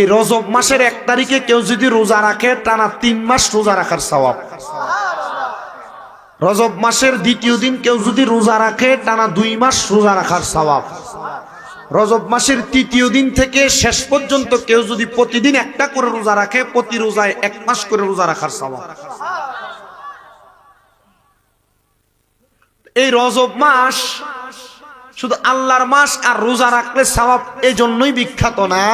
এই রজব মাসের এক তারিখে কেউ যদি রোজা রাখে, টানা তিন মাস রোজা রাখার সওয়াব। রজব মাসের দ্বিতীয় দিন কেউ যদি রোজা রাখে, টানা দুই মাস রোজা রাখার সওয়াব। রজব মাসের তৃতীয় দিন থেকে শেষ পর্যন্ত কেউ যদি প্রতিদিন একটা করে রোজা রাখে, প্রতি রোজায় এক মাস করে রোজা রাখার সওয়াব। এই রজব মাস শুধু আল্লাহর মাস আর রোজা রাখলে সওয়াব এই জন্যই বিখ্যাত না।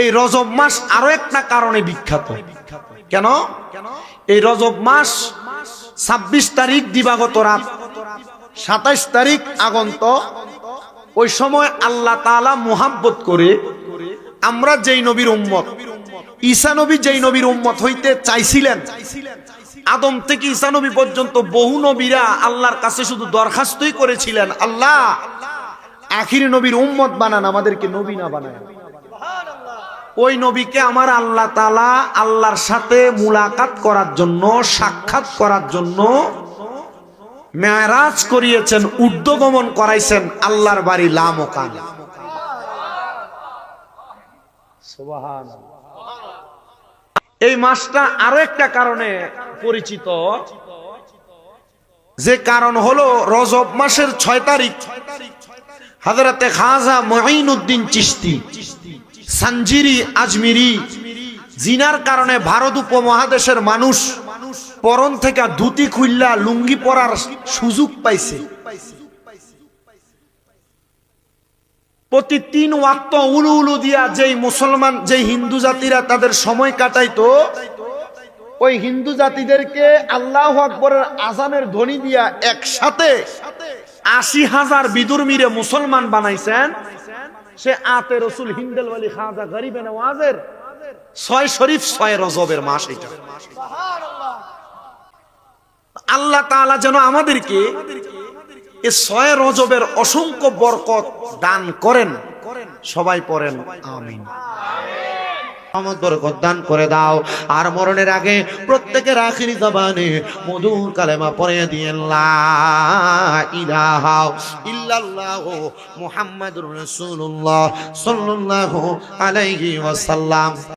এই রজব মাস আরও একটা কারণে বিখ্যাত। কেন? এই রজব মাস ছাব্বিশ তারিখ দিবাগত রাত। সাতাইশ তারিখ আগন্ত। ওই সময় আল্লাহ তালা মুহাব্বত করে আমরা যেই নবীর উম্মত, ঈসা নবী যেই নবীর উম্মত হইতে চাইছিলেন, আদম থেকে ঈসা নবী পর্যন্ত বহু নবীরা আল্লাহর কাছে শুধু দরখাস্তই করেছিলেন, আল্লাহ, আখির নবীর উম্মত বানান, আমাদেরকে নবী না বানায়। ওই নবীকে আমার আল্লাহ তালা আল্লাহর সাথে মুলাকাত করার জন্য, সাক্ষাৎ করার জন্য মেয়ারাজ করিয়েছেন, ঊর্ধ্বগমন করাইছেন আল্লাহর বাড়ি লামকান এই মাসটা আরও একটা কারণে পরিচিত। যে কারণ হলো রজব মাসের ছয় তারিখ হাজরাতে খাজা মহিন উদ্দিন চিস্তি সানজিরি আজমিরি। জিনার কারণে ভারত উপমহাদেশের মানুষ পরন থেকে ধুতি খুললা লুঙ্গি পরার সুযোগ পাইছে। প্রতি তিন ওয়াক্ত উলু উলু দিয়া যেই মুসলমান, যেই হিন্দু জাতিরা তাদের সময় কাটাইতো, ওই হিন্দু জাতিদেরকে আল্লাহ আকবরের আজানের ধ্বনি দিয়া একসাথে আশি হাজার বিদুর মিরে মুসলমান বানাইছেন। সে আতে রসুল হিন্দেল ওয়ালি খাজা গরিবে নওয়াজের। ছয় শরীফ, ছয় রজবের মাস এটা। আল্লাহ তাআলা যেন আমাদেরকে এ ছয় রজবের অসংখ্য বরকত দান করেন। সবাই পড়েন, আমিন। রহমত বরকত দান করে দাও। আর মরণের আগে প্রত্যেকের আখিরি জবানে মধুর কালেমা পড়ে দিয়ে ইলাহা ইল্লাল্লাহ মুহাম্মাদুর রাসূলুল্লাহ সাল্লাল্লাহু আলাইহি ওয়াসাল্লাম।